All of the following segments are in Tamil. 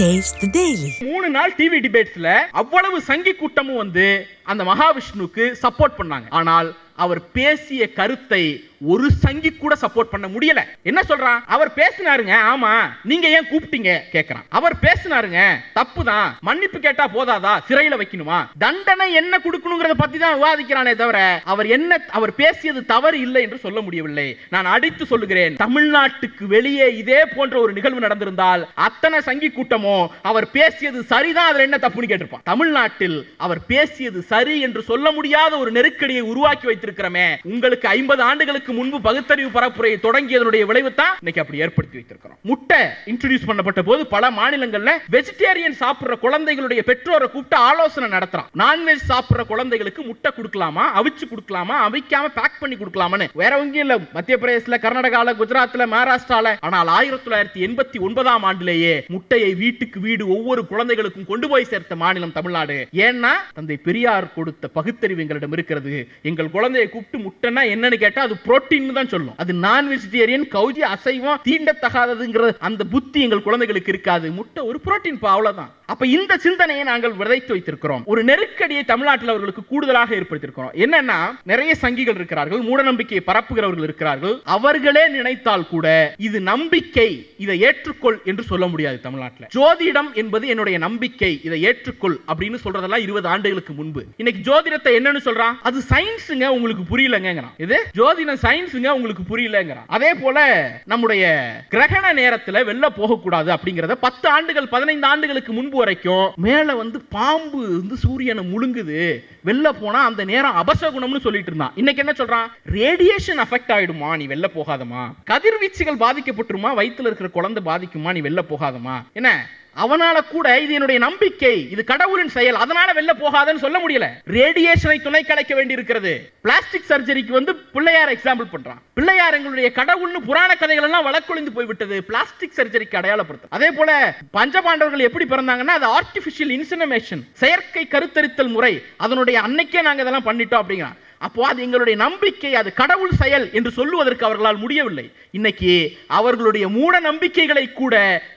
டேஸ்ட் the மூணு நாள் டிவி டிபேட்ஸ்ல அவ்வளவு சங்கி கூட்டமும் வந்து அந்த மகாவிஷ்ணுக்கு சப்போர்ட் பண்ணாங்க. ஆனால் அவர் பேசிய கருத்தை ஒரு சங்கி கூட சப்போர்ட் பண்ண முடியல. என்ன சொல்றான்? அவர் பேசினாருங்க ஆமா. நீங்க ஏன் கூப்பிட்டீங்க? கேக்குறான். அவர் பேசினாருங்க தப்பு தான் மன்னிப்பு கேட்டா போதாதா? சிறையில வைக்கணுமா? தண்டனை என்ன கொடுக்கணுங்கிறத பத்தி தான் விவாதிக்கிறானே தவிர அவர் என்ன அவர் பேசியது தவறு இல்லை என்று சொல்ல முடியவில்லை. நான் அடித்து சொல்லுகிறேன் தமிழ்நாட்டுக்கு வெளியே இதே போன்ற ஒரு நிகழ்வு நடந்திருந்தால் அத்தனை சங்கி கூட்டமோ அவர் பேசியது சரிதான் அதுல என்ன தப்புன்னு கேட்டிருப்பான். தமிழ்நாட்டில் அவர் பேசியது சரி என்று சொல்ல முடியாத ஒரு நெருக்கடியை உருவாக்கி வைத்து வைத்திருக்கிறோமே உங்களுக்கு ஐம்பது ஆண்டுகளுக்கு முன்பு பகுத்தறிவு பரப்புரையை தொடங்கியதனுடைய விளைவு தான் இன்னைக்கு அப்படி ஏற்படுத்தி வைத்திருக்கிறோம். முட்டை இன்ட்ரடியூஸ் பண்ணப்பட்ட போது பல மாநிலங்கள்ல வெஜிடேரியன் சாப்பிடுற குழந்தைகளுடைய பெற்றோரை கூப்பிட்டு ஆலோசனை நடத்துறான். நான்வெஜ் சாப்பிடுற குழந்தைகளுக்கு முட்டை கொடுக்கலாமா அவிச்சு கொடுக்கலாமா அவிக்காம பேக் பண்ணி கொடுக்கலாமான்னு. வேற எங்கேயும் இல்ல மத்திய பிரதேசல கர்நாடகால குஜராத்ல மகாராஷ்டிரால ஆனால் ஆயிரத்தி தொள்ளாயிரத்தி எண்பத்தி ஒன்பதாம் ஆண்டிலேயே முட்டையை வீட்டுக்கு வீடு ஒவ்வொரு குழந்தைகளுக்கும் கொண்டு போய் சேர்த்த மாநிலம் தமிழ்நாடு. ஏன்னா தந்தை பெரியார் கொடுத்த பகுத்தறிவு எங்களிடம் இருக்கிறது. எங்கள் குழந்தை குழந்தையை கூப்பிட்டு முட்டைன்னா என்னன்னு கேட்டா அது புரோட்டீன் தான் சொல்லும். அது நான் வெஜிடேரியன் கௌஜி அசைவம் தீண்டத்தகாததுங்கிற அந்த புத்தி எங்கள் குழந்தைகளுக்கு இருக்காது. முட்டை ஒரு புரோட்டீன் பா அவ்வளவுதான். அப்ப இந்த சிந்தனையை நாங்கள் விதைத்து வைத்திருக்கிறோம். ஒரு நெருக்கடியை தமிழ்நாட்டில் அவர்களுக்கு கூடுதலாக ஏற்படுத்தியிருக்கிறோம். என்னன்னா நிறைய சங்கிகள் இருக்கிறார்கள் மூடநம்பிக்கையை பரப்புகிறவர்கள் இருக்கிறார்கள். அவர்களே நினைத்தால் கூட இது நம்பிக்கை இதை ஏற்றுக்கொள் என்று சொல்ல முடியாது தமிழ்நாட்டில். ஜோதிடம் என்பது என்னுடைய நம்பிக்கை இதை ஏற்றுக்கொள் அப்படின்னு சொல்றதெல்லாம் இருபது ஆண்டுகளுக்கு முன்பு. இன்னைக்கு ஜோதிடத்தை என்னன்னு சொல்றான்? அது சயின்ஸுங்க உங்க உங்களுக்கு புரியலங்கிறான். இது ஜோதிடம் சயின்ஸுங்க உங்களுக்கு புரியலங்கிறான். அதே போல நம்முடைய கிரகண நேரத்துல வெளில போகக்கூடாது அப்படிங்கறத பத்து ஆண்டுகள் பதினைந்து ஆண்டுகளுக்கு முன்பு வரைக்கும் மேல வந்து பாம்பு வந்து சூரியனை முழுங்குது. வெளில போனா அந்த நேரம் அபசகுணம்னு சொல்லிட்டு இருந்தான். இன்னைக்கு என்ன சொல்றான்? ரேடியேஷன் அஃபெக்ட் ஆயிடுமா? நீ வெளில போகாதமா கதிர்வீச்சுகள் பாதிக்கப்பட்டுருமா? வயித்துல இருக்கிற குழந்தை பாதிக்குமா? நீ வெளில போகாதமா என்ன? அவனால கூட இது என்னுடைய நம்பிக்கை இது கடவுளின் செயல் அதனால வெளில போகாதன்னு சொல்ல முடியல. ரேடியேஷனை துணை கலைக்க வேண்டி இருக்கிறது பிளாஸ்டிக் சர்ஜரிக்கு வந்து பிள்ளையார் எக்ஸாம்பிள் பண்றான். பிள்ளையார் எங்களுடைய கடவுள்னு புராண கதைகள் எல்லாம் வழக்கொழிந்து போய்விட்டது பிளாஸ்டிக் சர்ஜரிக்கு அடையாளப்படுத்தும். அதே போல பஞ்சபாண்டவர்கள் எப்படி பிறந்தாங்கன்னா அது ஆர்டிபிஷியல் இன்சினமேஷன் செயற்கை கருத்தரித்தல் முறை அதனுடைய அன்னைக்கே நாங்க இதெல்லாம் பண்ணிட்டோம் அப்படிங்கிறான். அப்போ அது எங்களுடைய நம்பிக்கை அது கடவுள் செயல் என்று சொல்லுவதற்கு அவர்களால் முடியவில்லை. இன்னைக்கு அவர்களுடைய மூட நம்பிக்கைகளை கூட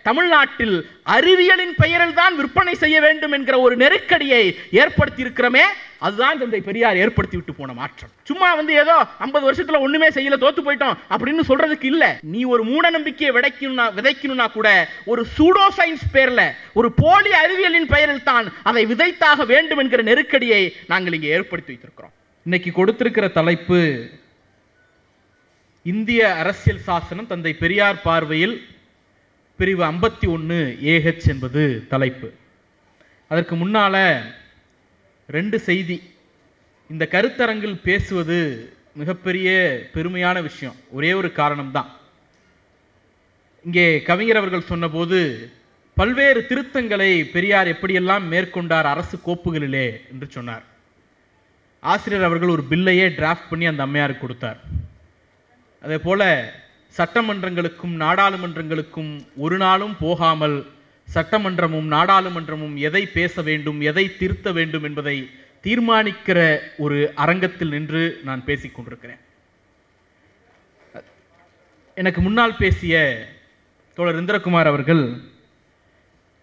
தமிழ்நாட்டில் அறிவியலின் பெயரில் தான் விற்பனை செய்ய வேண்டும் என்கிற ஒரு நெருக்கடியை ஏற்படுத்தி இருக்கிறோமே அதுதான் தந்தை பெரியார் ஏற்படுத்தி விட்டு போன மாற்றம். சும்மா வந்து ஏதோ ஐம்பது வருஷத்துல ஒண்ணுமே செய்யல தோத்து போயிட்டோம் அப்படின்னு சொல்றதுக்கு இல்ல. நீ ஒரு மூட நம்பிக்கையை விதைக்கணும்னா விதைக்கணும்னா கூட ஒரு சூடோ சயின்ஸ் பேர்ல ஒரு போலி அறிவியலின் பெயரில் தான் அதை விதைத்தாக வேண்டும் என்கிற நெருக்கடியை நாங்கள் இங்கே ஏற்படுத்தி வைத்திருக்கிறோம். இன்னைக்கு கொடுத்திருக்கிற தலைப்பு இந்திய அரசியல் சாசனம் தந்தை பெரியார் பார்வையில் பிரிவு ஐம்பத்தி ஒன்று ஏஹெச் என்பது தலைப்பு. அதற்கு முன்னால ரெண்டு செய்தி. இந்த கருத்தரங்கில் பேசுவது மிகப்பெரிய பெருமையான விஷயம். ஒரே ஒரு காரணம்தான். இங்கே கவிஞர் அவர்கள் சொன்னபோது பல்வேறு திருத்தங்களை பெரியார் எப்படியெல்லாம் மேற்கொண்டார் அரசு கோப்புகளிலே? என்று சொன்னார். ஆசிரியர் அவர்கள் ஒரு பில்லையே டிராஃப்ட் பண்ணி அந்த அம்மையாருக்கு கொடுத்தார். அதே போல சட்டமன்றங்களுக்கும் நாடாளுமன்றங்களுக்கும் ஒரு நாளும் போகாமல் சட்டமன்றமும் நாடாளுமன்றமும் எதை பேச வேண்டும் எதை திருத்த வேண்டும் என்பதை தீர்மானிக்கிற ஒரு அரங்கத்தில் நின்று நான் பேசிக்கொண்டிருக்கிறேன் எனக்கு முன்னால் பேசிய தோழர் இந்திரகுமார் அவர்கள்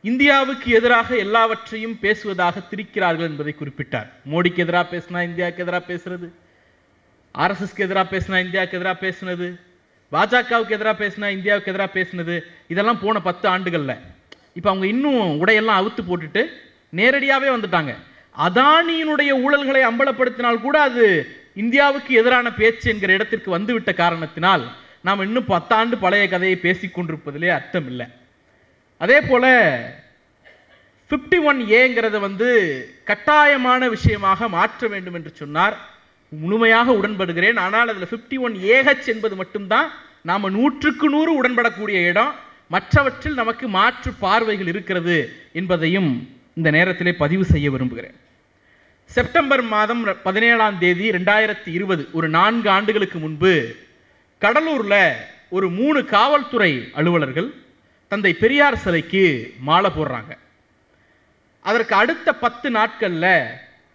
இந்தியாவுக்கு எதிராக எல்லாவற்றையும் பேசுவதாக திரிக்கிறார்கள் என்பதை குறிப்பிட்டார். மோடிக்கு எதிராக பேசினா இந்தியாவுக்கு எதிராக பேசுறது? ஆர்எஸ்எஸ்க்கு எதிராக பேசினா இந்தியாவுக்கு எதிராக பேசுனது? பாஜகவுக்கு எதிராக பேசினா இந்தியாவுக்கு எதிராக பேசுனது? இதெல்லாம் போன பத்து ஆண்டுகளில். இப்போ அவங்க இன்னும் உடையெல்லாம் அவுத்து போட்டுட்டு நேரடியாகவே வந்துட்டாங்க. அதானியினுடைய ஊழல்களை அம்பலப்படுத்தினால் கூட அது இந்தியாவுக்கு எதிரான பேச்சு என்கிற இடத்திற்கு வந்துவிட்ட காரணத்தினால் நாம் இன்னும் பத்தாண்டு பழைய கதையை பேசிக் கொண்டிருப்பதிலே அர்த்தம் இல்லை. அதே போல ஃபிஃப்டி ஒன் ஏங்கிறத வந்து கட்டாயமான விஷயமாக மாற்ற வேண்டும் என்று சொன்னார். முழுமையாக உடன்படுகிறேன். ஆனால் அதில் ஃபிஃப்டி ஒன் ஏஹெச் என்பது மட்டும்தான் நாம் நூற்றுக்கு நூறு உடன்படக்கூடிய இடம். மற்றவற்றில் நமக்கு மாற்று பார்வைகள் இருக்கிறது என்பதையும் இந்த நேரத்திலே பதிவு செய்ய விரும்புகிறேன். செப்டம்பர் மாதம் பதினேழாம் தேதி ரெண்டாயிரத்தி இருபது ஒரு நான்கு ஆண்டுகளுக்கு முன்பு கடலூரில் ஒரு மூணு காவல்துறை அலுவலர்கள் தந்தை பெரியார் சிலைக்கு மாலை போடுறாங்க. அதற்கு அடுத்த பத்து நாட்களில்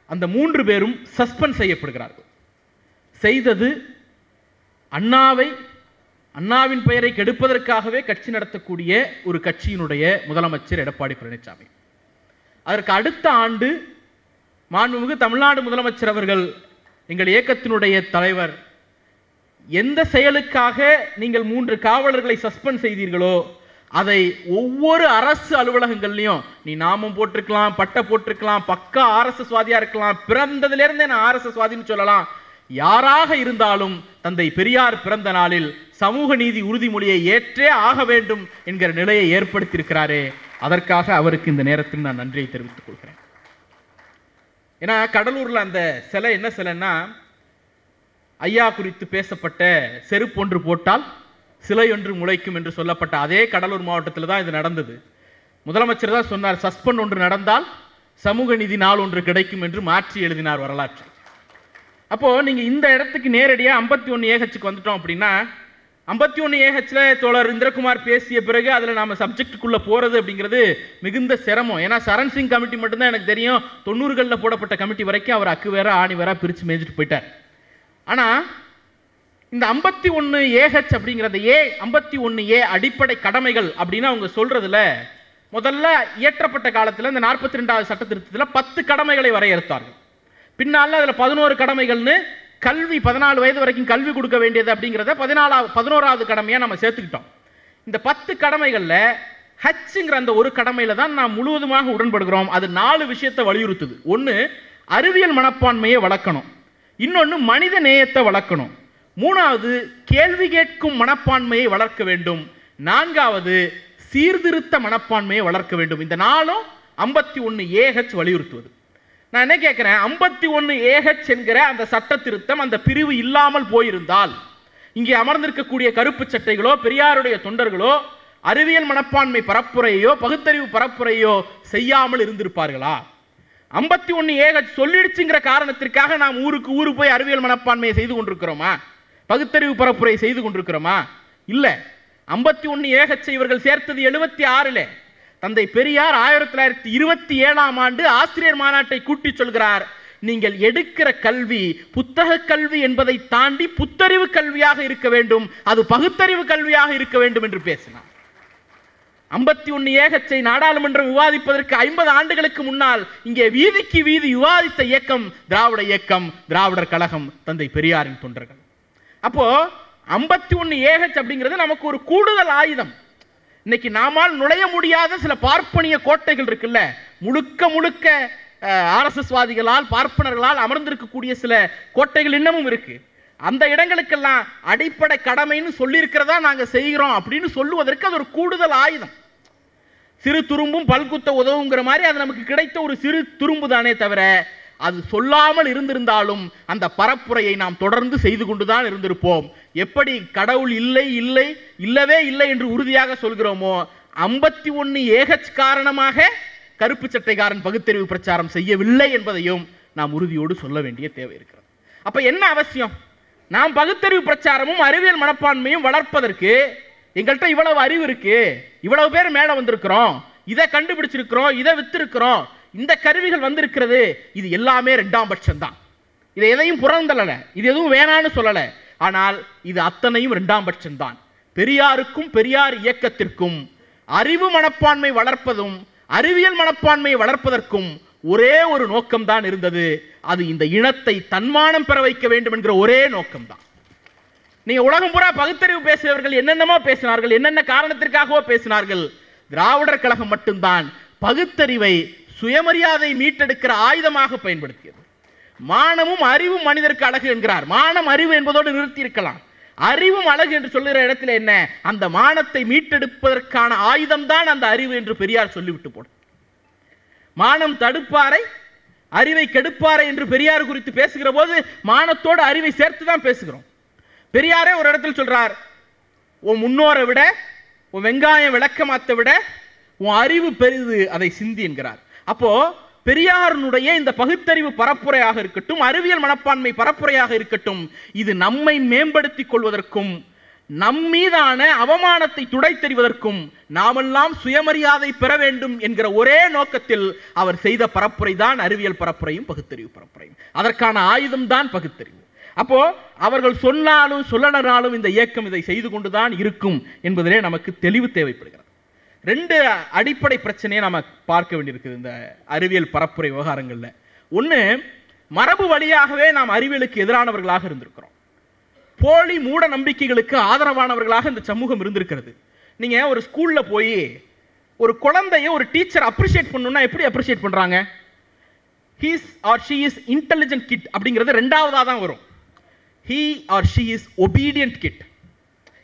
அந்த மூன்று பேரும் சஸ்பெண்ட் செய்யப்படுகிறார்கள். செய்தது அண்ணாவை அண்ணாவின் பெயரை கெடுப்பதற்காகவே கட்சி நடத்தக்கூடிய ஒரு கட்சியினுடைய முதலமைச்சர் எடப்பாடி பழனிசாமி அதற்கு அடுத்த ஆண்டு மாண்புமிகு தமிழ்நாடு முதலமைச்சர் அவர்கள் எங்கள் இயக்கத்தினுடைய தலைவர் எந்த செயலுக்காக நீங்கள் மூன்று காவலர்களை சஸ்பெண்ட் செய்தீர்களோ அதை ஒவ்வொரு அரசு அலுவலகங்கள்லையும் நீ நாமம் போட்டிருக்கலாம் பட்டை போட்டிருக்கலாம் பக்கா ஆர்எஸ்எஸ் வாதியா இருக்கலாம் பிறந்ததுலேருந்தே நான் ஆர்எஸ்எஸ் வாதின்னு சொல்லலாம். யாராக இருந்தாலும் தந்தை பெரியார் பிறந்த நாளில் சமூக நீதி உறுதிமொழியை ஏற்றே ஆக வேண்டும் என்கிற நிலையை ஏற்படுத்தியிருக்கிறாரே. அதற்காக அவருக்கு இந்த நேரத்தில் நான் நன்றியை தெரிவித்துக் கொள்கிறேன். ஏன்னா கடலூரில் அந்த சிலை என்ன சிலைன்னா ஐயா குறித்து பேசப்பட்ட செருப்பு ஒன்று போட்டால் சிலை ஒன்று முளைக்கும் என்று சொல்லப்பட்ட அதே கடலூர் மாவட்டத்தில் தான் இது நடந்தது. முதலமைச்சர் தான் சொன்னார் சஸ்பெண்ட் ஒன்று நடந்தால் சமூக நிதி நாள் ஒன்று கிடைக்கும் என்று மாற்றி எழுதினார் வரலாற்று அப்போது நீங்கள் இந்த இடத்துக்கு நேரடியாக ஐம்பத்தி ஒன்று ஏஹெச்சுக்கு வந்துட்டோம் அப்படின்னா ஐம்பத்தி ஒன்று ஏஹெச்சில் தோழர் இந்திரகுமார் பேசிய பிறகு அதில் நாம் சப்ஜெக்டுக்குள்ளே போகிறது அப்படிங்கிறது மிகுந்த சிரமம். ஏன்னா சரண் சிங் கமிட்டி மட்டும்தான் எனக்கு தெரியும் தொண்ணூறுகளில் போடப்பட்ட கமிட்டி வரைக்கும் அவர் அக்கு வேற ஆணி வேற பிரித்து மேய்ஞ்சிட்டு போயிட்டார். ஆனால் இந்த ஐம்பத்தி ஒன்று ஏஹெச் அப்படிங்கிறத ஏ ஐம்பத்தி ஒன்று ஏ அடிப்படை கடமைகள் அப்படின்னு அவங்க சொல்றதுல முதல்ல இயற்றப்பட்ட காலத்தில் இந்த நாற்பத்தி ரெண்டாவது சட்ட திருத்தத்தில் பத்து கடமைகளை வரையறுத்தார்கள். பின்னால் அதில் பதினோரு கடமைகள்னு கல்வி பதினாலு வயது வரைக்கும் கல்வி கொடுக்க வேண்டியது அப்படிங்கிறத பதினாலாவது பதினோராவது கடமையாக நம்ம சேர்த்துக்கிட்டோம். இந்த பத்து கடமைகளில் ஹச்சுங்கிற அந்த ஒரு கடமையில் தான் நாம் முழுவதுமாக உடன்படுகிறோம். அது நாலு விஷயத்தை வலியுறுத்துது. ஒன்று அறிவியல் மனப்பான்மையை வளர்க்கணும். இன்னொன்று மனித நேயத்தை வளர்க்கணும். மூணாவது கேள்வி கேட்கும் மனப்பான்மையை வளர்க்க வேண்டும். நான்காவது சீர்திருத்த மனப்பான்மையை வளர்க்க வேண்டும். இந்த நாளும் ஐம்பத்தி ஒன்று ஏஹெச் வலியுறுத்துவது. நான் என்ன கேட்குறேன்? ஐம்பத்தி ஒன்று ஏஹெச் என்கிற அந்த சட்ட திருத்தம் அந்த பிரிவு இல்லாமல் போயிருந்தால் இங்கே அமர்ந்திருக்கக்கூடிய கருப்பு சட்டைகளோ பெரியாருடைய தொண்டர்களோ அறிவியல் மனப்பான்மை பரப்புரையோ பகுத்தறிவு பரப்புரையோ செய்யாமல் இருந்திருப்பார்களா? ஐம்பத்தி ஒன்று ஏஹெச் சொல்லிடுச்சுங்கிற காரணத்திற்காக நாம் ஊருக்கு ஊர் போய் அறிவியல் மனப்பான்மையை செய்து கொண்டிருக்கிறோமா? பகுத்தறிவு பரப்புரை செய்து கொண்டிருக்கிறோமா? இல்லை. ஐம்பத்தி ஒன்று ஏகச்சை இவர்கள் சேர்த்தது எழுபத்தி ஆறில். தந்தை பெரியார் ஆயிரத்தி தொள்ளாயிரத்தி இருபத்தி ஏழாம் ஆண்டு ஆசிரியர் மாநாட்டை கூட்டி சொல்கிறார். நீங்கள் எடுக்கிற கல்வி புத்தக கல்வி என்பதை தாண்டி புத்தறிவு கல்வியாக இருக்க வேண்டும். அது பகுத்தறிவு கல்வியாக இருக்க வேண்டும் என்று பேசினார். ஐம்பத்தி ஒன்று ஏகச்சை நாடாளுமன்றம் விவாதிப்பதற்கு ஐம்பது ஆண்டுகளுக்கு முன்னால் இங்கே வீதிக்கு வீதி விவாதித்த இயக்கம் திராவிட இயக்கம் திராவிடர் கழகம் தந்தை பெரியாரின் தொண்டர்கள். அப்போ ஐம்பத்தி ஒன்று ஏஹெச் அப்படிங்கிறது நமக்கு ஒரு கூடுதல் ஆயுதம். இன்னைக்கு நாமால் நுழைய முடியாத சில பார்ப்பனிய கோட்டைகள் இருக்குல்ல முழுக்க முழுக்க ஆர்எஸ்எஸ்வாதிகளால் பார்ப்பனர்களால் அமர்ந்திருக்கக்கூடிய சில கோட்டைகள் இன்னமும் இருக்கு. அந்த இடங்களுக்கெல்லாம் அடிப்படை கடமைன்னு சொல்லியிருக்கிறதா நாங்கள் செய்கிறோம் அப்படின்னு சொல்லுவதற்கு அது ஒரு கூடுதல் ஆயுதம். சிறு துரும்பும் பல்குத்த உதவுங்கிற மாதிரி அது நமக்கு கிடைத்த ஒரு சிறு துரும்பு தானே தவிர அது சொல்லாமல் இருந்திருந்தாலும் அந்த பரப்புரையை நாம் தொடர்ந்து செய்து கொண்டுதான் இருந்திருப்போம். எப்படி கடவுள் இல்லை இல்லை இல்லவே இல்லை என்று உறுதியாக சொல்கிறோமோ ஐம்பத்தி ஒன்று ஏகச் காரணமாக கருப்பு சட்டைக்காரன் பகுத்தறிவு பிரச்சாரம் செய்யவில்லை என்பதையும் நாம் உறுதியோடு சொல்ல வேண்டிய தேவை இருக்கிறது. அப்ப என்ன அவசியம்? நாம் பகுத்தறிவு பிரச்சாரமும் அறிவியல் மனப்பான்மையும் வளர்ப்பதற்கு எங்கள்கிட்ட இவ்வளவு அறிவு இருக்கு. இவ்வளவு பேர் மேலே வந்திருக்கிறோம். இதை கண்டுபிடிச்சிருக்கிறோம் இதை வித்திருக்கிறோம். இந்த கருவிகள் வந்திருக்கிறது இது எல்லாமே ரெண்டாம் பட்சம்தான். இதை எதையும் புறந்தள்ளலை இது எதுவும் வேணான்னு சொல்லலை. ஆனால் இது அத்தனையும் ரெண்டாம் பட்சம்தான். பெரியாருக்கும் பெரியார் இயக்கத்திற்கும் அறிவு மனப்பான்மை வளர்ப்பதும் அறிவியல் மனப்பான்மையை வளர்ப்பதற்கும் ஒரே ஒரு நோக்கம்தான் இருந்தது. அது இந்த இனத்தை தன்மானம் பெற வைக்க வேண்டும் என்கிற ஒரே நோக்கம்தான். நீங்க உலகம் பூரா பகுத்தறிவு பேசியவர்கள் என்னென்னமோ பேசினார்கள் என்னென்ன காரணத்திற்காகவோ பேசினார்கள். திராவிடர் கழகம் மட்டும்தான் பகுத்தறிவை சுயமரியாதை மீட்டெடுக்கிற ஆயுதமாக பயன்படுத்தியது. மானமும் அறிவும் மனிதருக்கு அழகு என்கிறார். மானம் அறிவு என்பதோடு நிறுத்தி இருக்கலாம் அறிவும் அழகு என்று சொல்லுகிற இடத்துல என்ன? அந்த மானத்தை மீட்டெடுப்பதற்கான ஆயுதம் தான் அந்த அறிவு என்று பெரியார் சொல்லிவிட்டு போடும் மானம் தடுப்பாரை அறிவை கெடுப்பாரை என்று பெரியார் குறித்து பேசுகிற போது மானத்தோடு அறிவை சேர்த்து தான் பேசுகிறோம். பெரியாரே ஒரு இடத்தில் சொல்றார் உன் முன்னோரை விட உன் வெங்காயம் விளக்கமாத்த விட உன் அறிவு பெரிது அதை சிந்தி என்கிறார். அப்போ பெரியாரனுடைய இந்த பகுத்தறிவு பரப்புரையாக இருக்கட்டும் அறிவியல் மனப்பான்மை பரப்புரையாக இருக்கட்டும் இது நம்மை மேம்படுத்திக் கொள்வதற்கும் நம் மீதான அவமானத்தை துடைத்தெறிவதற்கும் நாமெல்லாம் சுயமரியாதை பெற வேண்டும் என்கிற ஒரே நோக்கத்தில் அவர் செய்த பரப்புரை தான் அறிவியல் பரப்புரையும் பகுத்தறிவு பரப்புரையும். அதற்கான ஆயுதம் தான் பகுத்தறிவு. அப்போ அவர்கள் சொன்னாலும் சொல்லனராலும் இந்த இயக்கம் இதை செய்து கொண்டுதான் இருக்கும் என்பதிலே நமக்கு தெளிவு தேவைப்படுகிறது. ரெண்டு அடிப்படை பிரச்சனையை நாம பார்க்க வேண்டியிருக்குது இந்த அறிவியல் பரப்புரை விவகாரங்களில். ஒன்று மரபு வழியாகவே நாம் அறிவியலுக்கு எதிரானவர்களாக இருந்திருக்கிறோம். போலி மூட நம்பிக்கைகளுக்கு ஆதரவானவர்களாக இந்த சமூகம் இருந்திருக்கிறது. நீங்க ஒரு ஸ்கூல்ல போய் ஒரு குழந்தைய ஒரு டீச்சர் அப்ரிஷியேட் பண்ணணும்னா எப்படி அப்ரிஷியேட் பண்றாங்க? He's or she is intelligent kid அப்படிங்கிறது ரெண்டாவதாக தான் வரும். He or she is obedient kid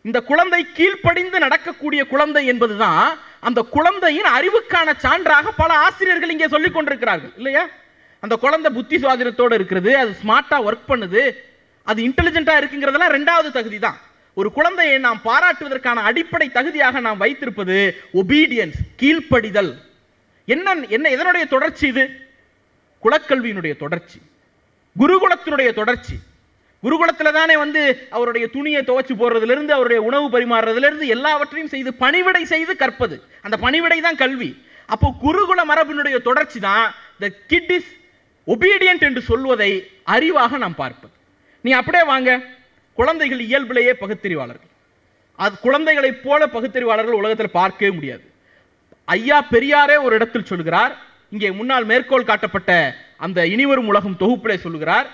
இந்த குழந்தை கீழ்ப்படிந்து நடக்கக்கூடிய குழந்தை என்பதுதான் அந்த குழந்தையின் அறிவுக்கான சான்றாக பல ஆசிரியர்கள் இங்கே சொல்லிக் கொண்டிருக்கிறார்கள். இல்லையா? அந்த குழந்தை புத்தி சுவாதீனத்தோடு இருக்கிறது அது ஸ்மார்ட்டாக ஒர்க் பண்ணுது அது இன்டெலிஜென்ட்டாக இருக்குங்கிறதெல்லாம் ரெண்டாவது தகுதி தான் ஒரு குழந்தையை நாம் பாராட்டுவதற்கான அடிப்படை தகுதியாக நாம் வைத்திருப்பது ஒபீடியன்ஸ் கீழ்ப்படிதல். என்ன என்ன எதனுடைய தொடர்ச்சி இது? குலக்கல்வியினுடைய தொடர்ச்சி குருகுலத்தினுடைய தொடர்ச்சி. குருகுலத்தில் தானே வந்து அவருடைய துணியை துவைச்சு போடுறதுலேருந்து அவருடைய உணவு பரிமாறுறதுலேருந்து எல்லாவற்றையும் செய்து பணிவிடை செய்து கற்பது. அந்த பணிவிடை தான் கல்வி. அப்போ குருகுல மரபினுடைய தொடர்ச்சி தான் த கிட் இஸ் ஒபீடியன்ட் என்று சொல்வதை அறிவாக நாம் பார்ப்பது. நீ அப்படியே வாங்க. குழந்தைகள் இயல்பிலேயே பகுத்தறிவாளர்கள். அது குழந்தைகளைப் போல பகுத்தறிவாளர்கள் உலகத்தில் பார்க்கவே முடியாது. ஐயா பெரியாரே ஒரு இடத்தில் சொல்கிறார் இங்கே முன்னால் மேற்கோள் காட்டப்பட்ட அந்த இனிவரும் உலகம் தொகுப்பிலே சொல்கிறார்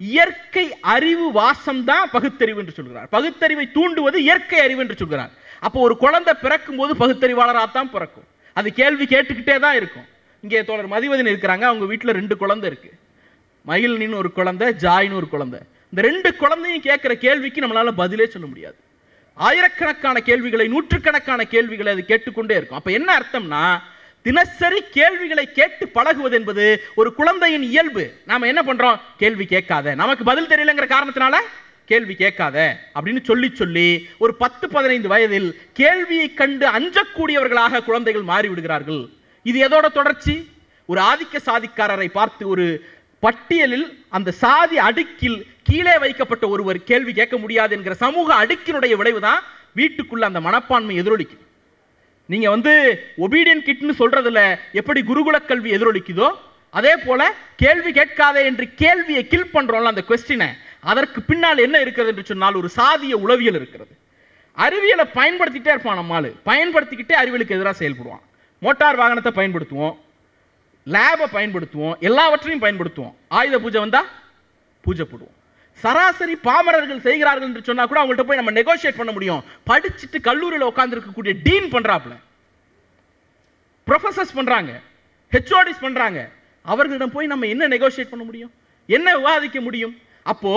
இயற்கை அறிவு வாசம் தான் பகுத்தறிவு என்று சொல்கிறார். பகுத்தறிவை தூண்டுவது இயற்கை அறிவு என்று சொல்கிறார். அப்போ ஒரு குழந்தை பிறக்கும் போது பகுத்தறிவாளராக தான் பிறக்கும். அது கேள்வி கேட்டுக்கிட்டே தான் இருக்கும். இங்கே தோழர் மதிவதன் இருக்கிறாங்க. அவங்க வீட்டில் ரெண்டு குழந்தை இருக்கு. மகிழ்னின்னு ஒரு குழந்தை ஜாயின்னு ஒரு குழந்தை. இந்த ரெண்டு குழந்தையும் கேட்குற கேள்விக்கு நம்மளால பதிலே சொல்ல முடியாது. ஆயிரக்கணக்கான கேள்விகளை நூற்றுக்கணக்கான கேள்விகளை அது கேட்டுக்கொண்டே இருக்கும். அப்போ என்ன அர்த்தம்னா தினசரி கேள்விகளை கேட்டு பழகுவது என்பது ஒரு குழந்தையின் இயல்பு. நாம என்ன பண்றோம்? கேள்வி கேட்காத. நமக்கு பதில் தெரியலங்கிற காரணத்தினால கேள்வி கேட்காத அப்படின்னு சொல்லி சொல்லி ஒரு பத்து பதினைந்து வயதில் கேள்வியை கண்டு அஞ்சக்கூடியவர்களாக குழந்தைகள் மாறிவிடுகிறார்கள். இது எதோட தொடர்ச்சி? ஒரு ஆதிக்க சாதிக்காரரை பார்த்து ஒரு பட்டியலில் அந்த சாதி அடுக்கில் கீழே வைக்கப்பட்ட ஒருவர் கேள்வி கேட்க முடியாது என்கிற சமூக அடுக்கினுடைய விளைவுதான் வீட்டுக்குள்ள அந்த மனப்பான்மை எதிரொலிக்கும் நீங்கள் வந்து ஒபீடியன் கிட்னு சொல்கிறதுல எப்படி குருகுல கல்வி எதிரொலிக்குதோ அதே போல் கேள்வி கேட்காதே என்று கேள்வியை கில் பண்ணுறோம்ல அந்த கொஸ்டினை அதற்கு பின்னால் என்ன இருக்கிறது என்று சொன்னால் ஒரு சாதிய உளவியல் இருக்கிறது. அறிவியலை பயன்படுத்திகிட்டே இருப்பான் நம்மால் பயன்படுத்திக்கிட்டே அறிவியலுக்கு எதிராக செயல்படுவான். மோட்டார் வாகனத்தை பயன்படுத்துவோம். லேபை பயன்படுத்துவோம். எல்லாவற்றையும் பயன்படுத்துவோம். ஆயுத பூஜை வந்தால் பூஜை போடுவோம். சராசரி பாமரர்கள் செய்கிறார்கள் என்று சொன்னா கூட அவங்கள்ட்ட போய் நம்ம நெகோஷியேட் பண்ண முடியும். படிச்சுட்டு கல்லூரியில் உட்கார்ந்து இருக்கக்கூடிய டீன் பண்றாப்ல ப்ரொஃபசர்ஸ் பண்றாங்க. ஹெச்ஓடிஸ் பண்றாங்க. அவர்களிடம் போய் நம்ம என்ன நெகோஷியேட் பண்ண முடியும்? என்ன விவாதிக்க முடியும்? அப்போ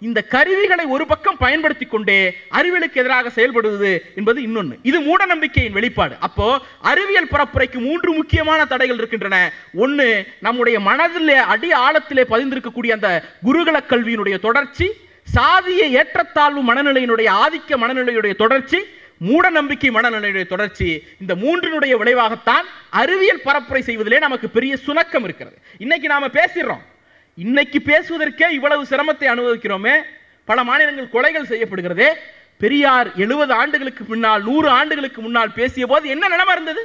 இந்த கருவிகளை ஒரு பக்கம் பயன்படுத்தி கொண்டே அறிவியலுக்கு எதிராக செயல்படுவது என்பது இன்னொன்று இது மூட நம்பிக்கையின் வெளிப்பாடு. அப்போ அறிவியல் பரப்புரைக்கு மூன்று முக்கியமான தடைகள் இருக்கின்றன. ஒன்று நம்முடைய மனதிலே அடி ஆழத்திலே பதிந்திருக்கக்கூடிய அந்த குருகுல கல்வியினுடைய தொடர்ச்சி சாதிய ஏற்றத்தாழ்வு மனநிலையினுடைய ஆதிக்க மனநிலையுடைய தொடர்ச்சி மூட நம்பிக்கை மனநிலையுடைய தொடர்ச்சி. இந்த மூன்றினுடைய விளைவாகத்தான் அறிவியல் பரப்புரை செய்வதிலே நமக்கு பெரிய சுணக்கம் இருக்கிறது. இன்னைக்கு நாம பேசிடுறோம். இன்னைக்கு பேசுவதற்கே இவ்வளவு சிரமத்தை அனுபவிக்கிறோமே. பல மாநிலங்கள் கொலைகள் செய்யப்படுகிறதே. பெரியார் எழுபது ஆண்டுகளுக்கு முன்னால் நூறு ஆண்டுகளுக்கு முன்னால் பேசிய போது என்ன நிலைமை இருந்தது?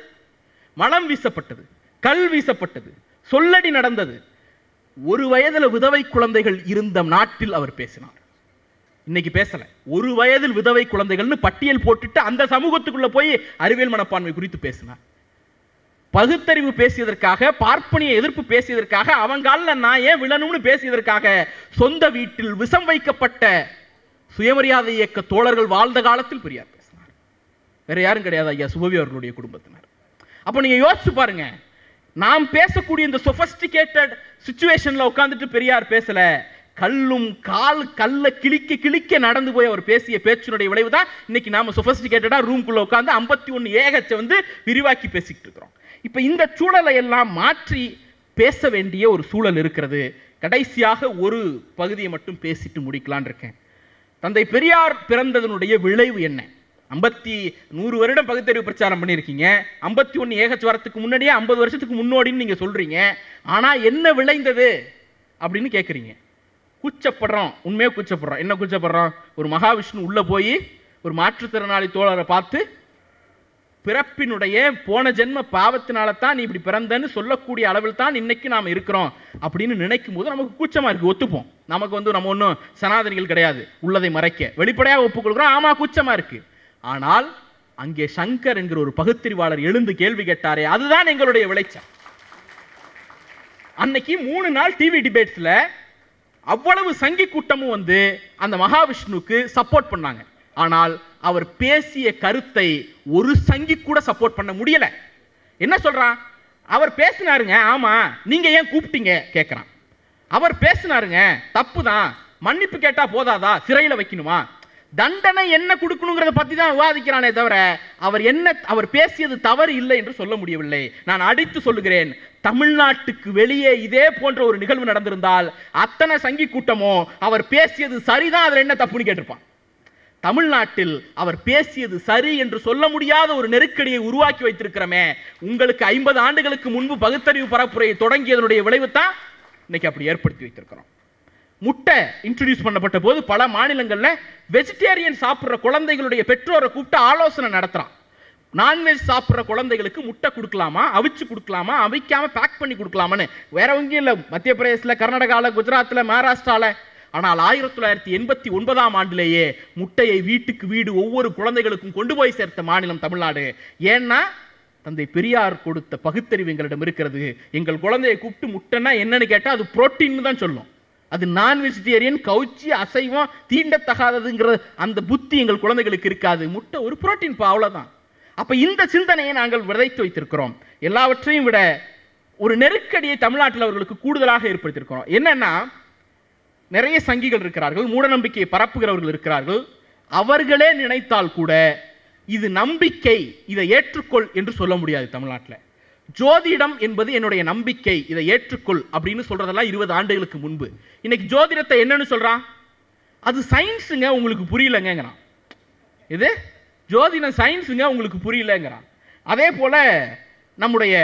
மலம் வீசப்பட்டது கல் வீசப்பட்டது சொல்லடி நடந்தது. ஒரு வயதுல விதவை குழந்தைகள் இருந்த நாட்டில் அவர் பேசினார். இன்னைக்கு பேசல. ஒரு வயதில் விதவை குழந்தைகள்னு பட்டியல் போட்டுட்டு அந்த சமூகத்துக்குள்ள போய் அறிவியல் மனப்பான்மை குறித்து பேசினார். பகுத்தறிவு பேசியதற்காக பார்ப்பனிய எதிர்ப்பு பேசியதற்காக அவங்கால நான் ஏன் விழணும்னு பேசியதற்காக சொந்த வீட்டில் விஷம் வைக்கப்பட்ட சுயமரியாதை இயக்க தோழர்கள் வாழ்ந்த காலத்தில் பெரியார் பேசினார். வேற யாரும் கிடையாது ஐயா சுபவி அவர்களுடைய குடும்பத்தினர். அப்போ நீங்க யோசிச்சு பாருங்க நாம் பேசக்கூடிய இந்த சொபஸ்டிகேட்டட் சுச்சுவேஷன்ல உட்காந்துட்டு பெரியார் பேசல கல்லும் கால் கல்ல கிழிக்க கிழிக்க நடந்து போய் அவர் பேசிய பேச்சினுடைய விளைவு தான் இன்னைக்கு நாம சொபஸ்டிகேட்டடா ரூம்குள்ள உட்காந்து ஐம்பத்தி ஒன்று ஏகச்சை வந்து விரிவாக்கி பேசிக்கிட்டு இருக்கிறோம். இப்போ இந்த சூழலை எல்லாம் மாற்றி பேச வேண்டிய ஒரு சூழல் இருக்கிறது. கடைசியாக ஒரு பகுதியை மட்டும் பேசிட்டு முடிக்கலான் இருக்கேன். தந்தை பெரியார் பிறந்ததனுடைய விளைவு என்ன? ஐம்பத்தி நூறு வருடம் பகுத்தறிவு பிரச்சாரம் பண்ணியிருக்கீங்க. ஐம்பத்தி ஒன்று ஏகச்சுவரத்துக்கு முன்னாடியே ஐம்பது வருஷத்துக்கு முன்னோடின்னு நீங்கள் சொல்கிறீங்க ஆனால் என்ன விளைந்தது? அப்படின்னு கேட்குறீங்க கூச்சப்படுறோம். உண்மையாக கூச்சப்படுறோம். என்ன கூச்சப்படுறோம்? ஒரு மகாவிஷ்ணு உள்ளே போய் ஒரு மாற்றுத்திறனாளி தோழரை பார்த்து பிறப்பினுடைய போன ஜென்ம பாவத்தினால தான் நீ இப்படி பிறந்தன்னு சொல்லக்கூடிய அளவில் தான் இன்னைக்கு நாம் இருக்கிறோம் அப்படின்னு நினைக்கும் போது நமக்கு கூச்சமாக இருக்குது ஒத்துப்போம். நமக்கு வந்து நம்ம ஒன்றும் சனாதனிகள் கிடையாது. உள்ளதை மறைக்க. வெளிப்படையாக ஒப்புக்கொள்கிறோம். ஆமா கூச்சமாக இருக்கு. ஆனால் அங்கே சங்கர் என்கிற ஒரு பகுத்தறிவாளர் எழுந்து கேள்வி கேட்டாரே அதுதான் எங்களுடைய விளைச்சல். அன்னைக்கு மூணு நாள் டிவி டிபேட்ஸில் அவ்வளவு சங்கி கூட்டமும் வந்து அந்த மகாவிஷ்ணுவுக்கு சப்போர்ட் பண்ணாங்க. ஆனால் அவர் பேசிய கருத்தை ஒரு சங்கி கூட சப்போர்ட் பண்ண முடியல. என்ன சொல்கிறான் அவர் பேசினாருங்க ஆமாம் நீங்கள் ஏன் கூப்பிட்டீங்க? கேட்குறான் அவர் பேசினாருங்க தப்பு தான் மன்னிப்பு கேட்டால் போதாதா சிறையில் வைக்கணுமா? தண்டனை என்ன கொடுக்கணுங்கிறத பற்றி தான் விவாதிக்கிறானே தவிர அவர் என்ன அவர் பேசியது தவறு இல்லை என்று சொல்ல முடியவில்லை. நான் அடித்து சொல்லுகிறேன் தமிழ்நாட்டுக்கு வெளியே இதே போன்ற ஒரு நிகழ்வு நடந்திருந்தால் அத்தனை சங்கி கூட்டமோ அவர் பேசியது சரிதான் அதில் என்ன தப்புன்னு கேட்டிருப்பான். தமிழ்நாட்டில் அவர் பேசியது சரி என்று சொல்ல முடியாத ஒரு நெருக்கடியை உருவாக்கி வைத்திருக்கிறோமே உங்களுக்கு ஐம்பது ஆண்டுகளுக்கு முன்பு பகுத்தறிவு பரப்புரையை தொடங்கியதனுடைய விளைவு தான் இன்னைக்கு அப்படி ஏற்படுத்தி வைத்திருக்கிறோம். முட்டை இன்ட்ரடியூஸ் பண்ணப்பட்ட போது பல மாநிலங்களில் வெஜிடேரியன் சாப்பிட்ற குழந்தைகளுடைய பெற்றோரை கூப்பிட்டு ஆலோசனை நடத்துறான். நான்வெஜ் சாப்பிட்ற குழந்தைகளுக்கு முட்டை கொடுக்கலாமா அவிச்சு கொடுக்கலாமா அவிக்காம பேக் பண்ணி கொடுக்கலாமான்னு. வேற எங்கேயும் இல்லை மத்திய பிரதேசில் கர்நாடகாவில் குஜராத்தில் மகாராஷ்டிராவில் ஆனால் ஆயிரத்தி தொள்ளாயிரத்தி எண்பத்தி ஒன்பதாம் ஆண்டிலேயே முட்டையை வீட்டுக்கு வீடு ஒவ்வொரு குழந்தைகளுக்கும் கொண்டு போய் சேர்த்த மாநிலம் தமிழ்நாடு. ஏன்னா தந்தை பெரியார் கொடுத்த பகுத்தறிவு எங்களிடம் இருக்கிறது. எங்கள் குழந்தையை கூப்பிட்டு முட்டைன்னா என்னன்னு கேட்டால் அது புரோட்டீன் தான் சொல்லும். அது நான் வெஜிடேரியன் கவுச்சி அசைவம் தீண்டத்தகாததுங்கிற அந்த புத்தி எங்கள் குழந்தைகளுக்கு இருக்காது. முட்டை ஒரு புரோட்டீன் பா அவ்வளோதான் அப்போ இந்த சிந்தனையை நாங்கள் விதைத்து வைத்திருக்கிறோம். எல்லாவற்றையும் விட ஒரு நெருக்கடியை தமிழ்நாட்டில் அவர்களுக்கு கூடுதலாக ஏற்படுத்தியிருக்கிறோம். என்னன்னா நிறைய சங்கிகள் இருக்கிறார்கள் மூடநம்பிக்கையை பரப்புகிறவர்கள் இருக்கிறார்கள். அவர்களே நினைத்தால் கூட இது நம்பிக்கை இதை ஏற்றுக்கொள் என்று சொல்ல முடியாது தமிழ்நாட்டில். ஜோதிடம் என்பது என்னுடைய நம்பிக்கை இதை ஏற்றுக்கொள் அப்படின்னு சொல்றதெல்லாம் இருபது ஆண்டுகளுக்கு முன்பு. இன்னைக்கு ஜோதிடத்தை என்னன்னு சொல்றான்? அது சயின்ஸுங்க உங்களுக்கு புரியலங்கிறான். இது? ஜோதிடம் சயின்ஸுங்க உங்களுக்கு புரியலங்கிறான். அதே போல நம்முடைய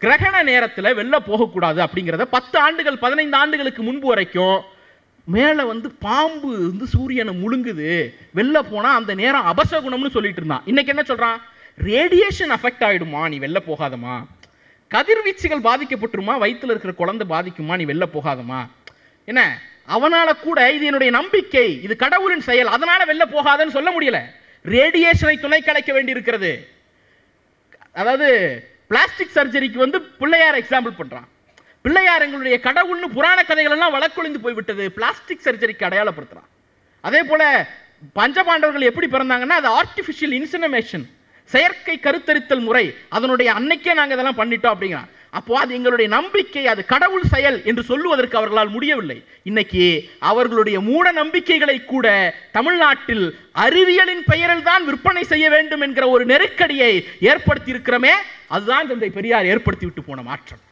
கிரகண நேரத்தில் வெளில போகக்கூடாது அப்படிங்கிறத பத்து ஆண்டுகள் பதினைந்து ஆண்டுகளுக்கு முன்பு வரைக்கும் மேலே வந்து பாம்பு வந்து சூரியனை முழுங்குது. வெளில போனால் அந்த நேரம் அபசகுணம்னு சொல்லிட்டு இருந்தான். இன்னைக்கு என்ன சொல்கிறான் ரேடியேஷன் அஃபெக்ட் ஆகிடுமா நீ வெளில போகாதமா கதிர்வீச்சுகள் பாதிக்கப்பட்டுருமா? வயிற்றில் இருக்கிற குழந்தை பாதிக்குமா? நீ வெளில போகாதமா என்ன? அவனால் கூட இது என்னுடைய நம்பிக்கை. இது கடவுளின் செயல். அதனால் வெளில போகாதன்னு சொல்ல முடியல. ரேடியேஷனை துணை கலைக்க வேண்டி இருக்கிறது அதாவது பிளாஸ்டிக் சர்ஜரிக்கு வந்து பிள்ளையார் எக்ஸாம்பிள் பண்ணுறான் பிள்ளையார் எங்களுடைய கடவுள்னு புராண கதைகள் எல்லாம் வழக்கொழிந்து போய்விட்டது. பிளாஸ்டிக் சர்ஜரிக்கு அடையாளப்படுத்துகிறான் அதே போல பஞ்சபாண்டவர்கள் எப்படி பிறந்தாங்கன்னா அது ஆர்டிஃபிஷியல் இன்சினமேஷன் செயற்கை கருத்தரித்தல் முறை. அதனுடைய அன்னைக்கே நாங்கள் இதெல்லாம் பண்ணிட்டோம் அப்படிங்கிறான். அப்போ அது எங்களுடைய நம்பிக்கை அது கடவுள் செயல் என்று சொல்லுவதற்கு அவர்களால் முடியவில்லை. இன்னைக்கு அவர்களுடைய மூட நம்பிக்கைகளை கூட தமிழ்நாட்டில் அறிவியலின் பெயரில் தான் விற்பனை செய்ய வேண்டும் என்கிற ஒரு நெருக்கடியை ஏற்படுத்தி இருக்கிறோமே அதுதான் தந்தை பெரியார் ஏற்படுத்தி விட்டு போன மாற்றம்.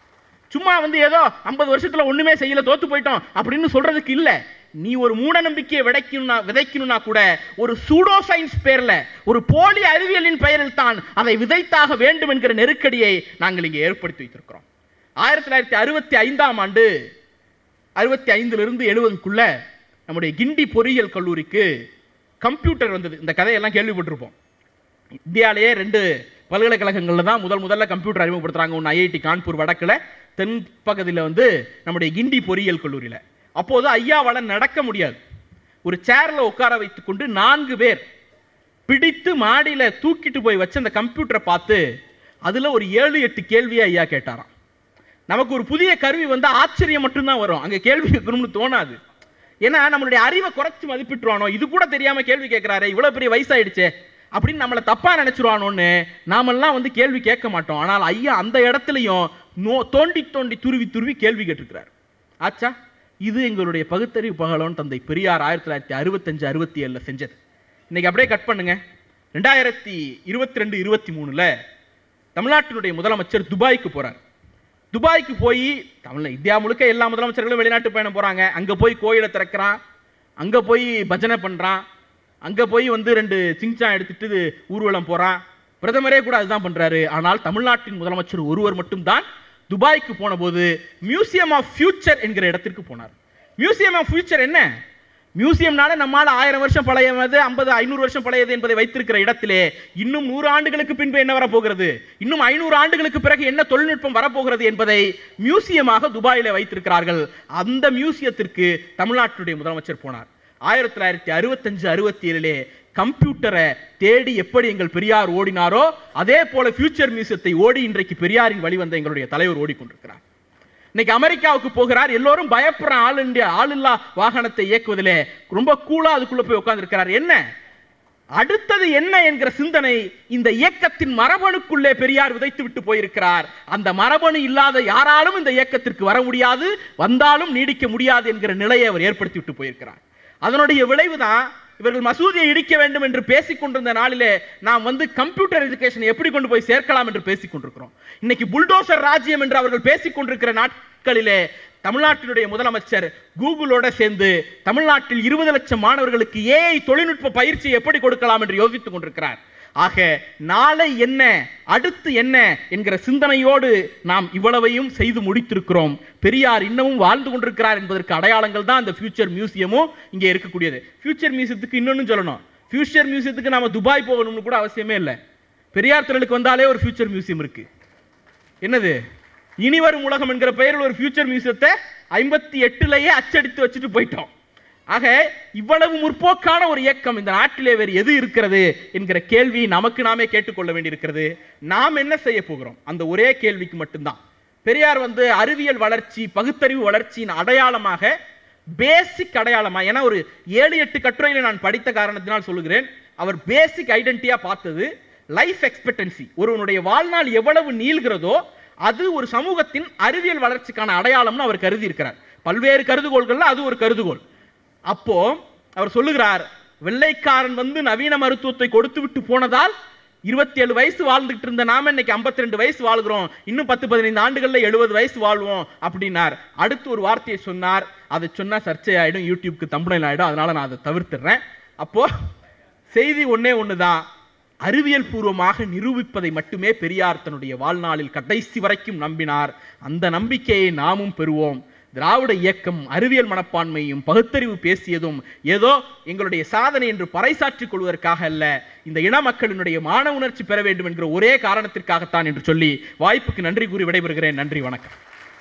சும்மா வந்து ஏதோ ஐம்பது வருஷத்தில் ஒன்றுமே செய்யல தோற்று போயிட்டோம் அப்படின்னு சொல்கிறதுக்கு இல்லை. நீ ஒரு மூட நம்பிக்கையை விதைக்கணும்னா விதைக்கணும்னா கூட ஒரு சூடோ சயின்ஸ் பேரில் ஒரு போலி அறிவியலின் பெயரில் தான் அதை விதைத்தாக வேண்டும் என்கிற நெருக்கடியை நாங்கள் இங்கே ஏற்படுத்தி வைத்திருக்கிறோம். ஆயிரத்தி தொள்ளாயிரத்தி அறுபத்தி ஐந்தாம் ஆண்டு அறுபத்தி ஐந்திலிருந்து எழுபதுக்குள்ள நம்முடைய கிண்டி பொறியியல் கல்லூரிக்கு கம்ப்யூட்டர் வந்தது. இந்த கதையெல்லாம் கேள்விப்பட்டிருப்போம். இந்தியாவிலேயே ரெண்டு பல்கலைக்கழகங்களில் தான் முதல் முதல்ல கம்ப்யூட்டர் அறிமுகப்படுத்துகிறாங்க ஒன்று ஐஐடி கான்பூர் வடக்கில் தென் பகுதியில் வந்து நம்முடைய கிண்டி பொறியியல் கல்லூரியில். அப்போது ஐயாவால் நடக்க முடியாது. ஒரு சேரில் உட்கார வைத்துக்கொண்டு நான்கு பேர் பிடித்து மாடியில் தூக்கிட்டு போய் வச்சு அந்த கம்ப்யூட்டரை பார்த்து அதில் ஒரு ஏழு எட்டு கேள்வியை ஐயா கேட்டாராம். நமக்கு ஒரு புதிய கருவி வந்து ஆச்சரியம் மட்டும்தான் வரும். அங்கே கேள்வி கேட்கணும்னு தோணாது. ஏன்னா நம்மளுடைய அறிவை குறைச்சி மதிப்பிட்டுருவானோ? இது கூட தெரியாமல் கேள்வி கேட்குறாரு இவ்வளோ பெரிய வயசாயிடுச்சே அப்படின்னு நம்மளை தப்பாக நினச்சிருவானோன்னு நாமெல்லாம் வந்து கேள்வி கேட்க மாட்டோம். ஆனால் ஐயா அந்த இடத்துலையும் நோ தோண்டி தோண்டி துருவி துருவி கேள்வி கேட்டிருக்கிறார். ஆச்சா இது எங்களுடைய பகுத்தறிவு பகலோன் தந்தை பெரியார் ஆயிரத்தி தொள்ளாயிரத்தி அறுபத்தஞ்சு அறுபத்தி ஏழுல செஞ்சது. இன்னைக்கு அப்படியே கட் பண்ணுங்க. ரெண்டாயிரத்தி இருபத்தி ரெண்டு இருபத்தி மூணுல தமிழ்நாட்டினுடைய முதலமைச்சர் துபாய்க்கு போகிறார் துபாய்க்கு போய் தமிழ் இந்தியா முழுக்க எல்லா முதலமைச்சர்களும் வெளிநாட்டு பயணம் போறாங்க. அங்கே போய் கோயிலை திறக்கிறான். அங்க போய் பஜனை பண்றான். அங்க போய் வந்து ரெண்டு சிங்சா எடுத்துட்டு ஊர்வலம் போறான். பிரதமரே கூட அதுதான் பண்றாரு. ஆனால் தமிழ்நாட்டின் முதலமைச்சர் ஒருவர் மட்டும்தான் துபாய்க்கு போன போது மியூசியம் ஆஃப் ஃபியூச்சர் என்கிற இடத்திற்கு போனார். மியூசியம் ஆஃப் ஃபியூச்சர் என்ன? மியூசியம்னால நம்மால ஆயிரம் வருஷம் பழையது ஐம்பது ஐநூறு வருஷம் பழையது என்பதை வைத்திருக்கிற இடத்திலே இன்னும் நூறு ஆண்டுகளுக்கு பின்பு என்ன வரப்போகிறது? இன்னும் ஐநூறு ஆண்டுகளுக்கு பிறகு என்ன தொழில்நுட்பம் வரப்போகிறது என்பதை மியூசியமாக துபாயில் வைத்திருக்கிறார்கள். அந்த மியூசியத்திற்கு தமிழ்நாட்டுடைய முதலமைச்சர் போனார். ஆயிரத்தி தொள்ளாயிரத்தி அறுபத்தஞ்சு அறுபத்தி ஏழிலே கம்ப்யூட்டரை தேடி எப்படி எங்கள் பெரியார் ஓடினாரோ அதே போல ஃபியூச்சர் மியூசியத்தை ஓடி இன்றைக்கு பெரியாரின் வழிவந்த எங்களுடைய தலைவர் ஓடிக்கொண்டிருக்கிறார். இன்னைக்கு அமெரிக்காவுக்கு போகிறார். எல்லோரும் பயப்படுற ஆள் இண்டியா ஆளில்லா வாகனத்தை இயக்குவதிலே ரொம்ப கூலா அதுக்குள்ள போய் உட்கார்ந்துருக்கிறார் என்ன? அடுத்தது என்ன என்கிற சிந்தனை இந்த இயக்கத்தின் மரபணுக்குள்ளே பெரியார் விதைத்து விட்டு போயிருக்கிறார். அந்த மரபணு இல்லாத யாராலும் இந்த இயக்கத்திற்கு வர முடியாது வந்தாலும் நீடிக்க முடியாது என்கிற நிலையை அவர் ஏற்படுத்தி விட்டு போயிருக்கிறார். அதனுடைய விளைவுதான் இவர்கள் மசூதியை இடிக்க வேண்டும் என்று பேசிக் கொண்டிருந்த நாளிலே நாம் வந்து கம்ப்யூட்டர் எஜுகேஷன் எப்படி கொண்டு போய் சேர்க்கலாம் என்று பேசிக் கொண்டிருக்கிறோம். இன்னைக்கு புல்டோசர் ராஜ்யம் என்று அவர்கள் பேசிக் கொண்டிருக்கிற நாட்களிலே தமிழ்நாட்டினுடைய முதலமைச்சர் கூகுளோட சேர்ந்து தமிழ்நாட்டில் இருபது லட்சம் மாணவர்களுக்கு ஏஐ தொழில்நுட்ப பயிற்சி எப்படி கொடுக்கலாம் என்று யோசித்துக் கொண்டிருக்கிறார். ஆக நாளை என்ன அடுத்து என்ன என்கிற சிந்தனையோடு நாம் இவ்வளவையும் செய்து முடித்திருக்கிறோம். பெரியார் இன்னமும் வாழ்ந்து கொண்டிருக்கிறார் என்பதற்கு அடையாளங்கள் தான் அந்த ஃபியூச்சர் மியூசியமும் இங்கே இருக்கக்கூடியது. ஃபியூச்சர் மியூசியத்துக்கு இன்னொன்னு சொல்லணும். ஃபியூச்சர் மியூசியத்துக்கு நாம துபாய் போகணும்னு கூட அவசியமே இல்லை. பெரியார் திரளுக்கு வந்தாலே ஒரு ஃபியூச்சர் மியூசியம் இருக்கு. என்னது? இனிவரும் உலகம் என்கிற பெயரில் ஒரு ஃபியூச்சர் மியூசியத்தை ஐம்பத்தி எட்டுலேயே அச்சடித்து வச்சுட்டு போயிட்டோம். ஆக இவ்வளவு முற்போக்கான ஒரு இயக்கம் இந்த நாட்டிலே வேறு எது இருக்கிறது என்கிற கேள்வி நமக்கு நாமே கேட்டுக்கொள்ள வேண்டியிருக்கிறது. நாம் என்ன செய்ய போகிறோம்? அந்த ஒரே கேள்விக்கு மட்டும்தான். பெரியார் வந்து அறிவியல் வளர்ச்சி பகுத்தறிவு வளர்ச்சியின் அடையாளமாக பேசிக் அடையாளமா ஏன்னா ஒரு ஏழு எட்டு கட்டுரையில நான் படித்த காரணத்தினால் சொல்லுகிறேன். அவர் பேசிக் ஐடென்டிட்டியா பார்த்தது லைஃப் எக்ஸ்பெக்டன்சி ஒருவனுடைய வாழ்நாள் எவ்வளவு நீள்கிறதோ அது ஒரு சமூகத்தின் அறிவியல் வளர்ச்சிக்கான அடையாளம்னு அவர் கருதி இருக்கிறார் பல்வேறு கருதுகோள்கள்ல அது ஒரு கருதுகோள். அப்போ அவர் சொல்லுகிறார் வெள்ளைக்காரன் வந்து நவீன மருத்துவத்தை கொடுத்து விட்டு போனதால் இருபத்தி ஏழு வயசு வாழ்ந்துகிட்டு இருந்த நாம இன்னைக்கு 52 ரெண்டு வயசு வாழ்கிறோம். இன்னும் பத்து பதினைந்து ஆண்டுகள்ல எழுபது வயசு வாழ்வோம் அப்படின்னார். அடுத்து ஒரு வார்த்தையை சொன்னார். அதை சொன்னா சர்ச்சை ஆயிடும் யூடியூப்க்கு தம்புணையில் ஆயிடும். அதனால நான் அதை தவிர்த்துறேன். அப்போ செய்தி ஒன்னே ஒண்ணுதான் அறிவியல் பூர்வமாக நிரூபிப்பதை மட்டுமே பெரியார் தன்னுடைய வாழ்நாளில் கடைசி வரைக்கும் நம்பினார். அந்த நம்பிக்கையை நாமும் பெறுவோம். திராவிட இயக்கம் அறிவியல் மனப்பான்மையும் பகுத்தறிவு பேசியதும் ஏதோ எங்களுடைய சாதனை என்று பறைசாற்றிக் கொள்வதற்காக அல்ல. இந்த இன மக்களினுடைய மான உணர்ச்சி பெற வேண்டும் என்கிற ஒரே காரணத்திற்காகத்தான் என்று சொல்லி வாய்ப்புக்கு நன்றி கூறி விடைபெறுகிறேன். நன்றி வணக்கம்.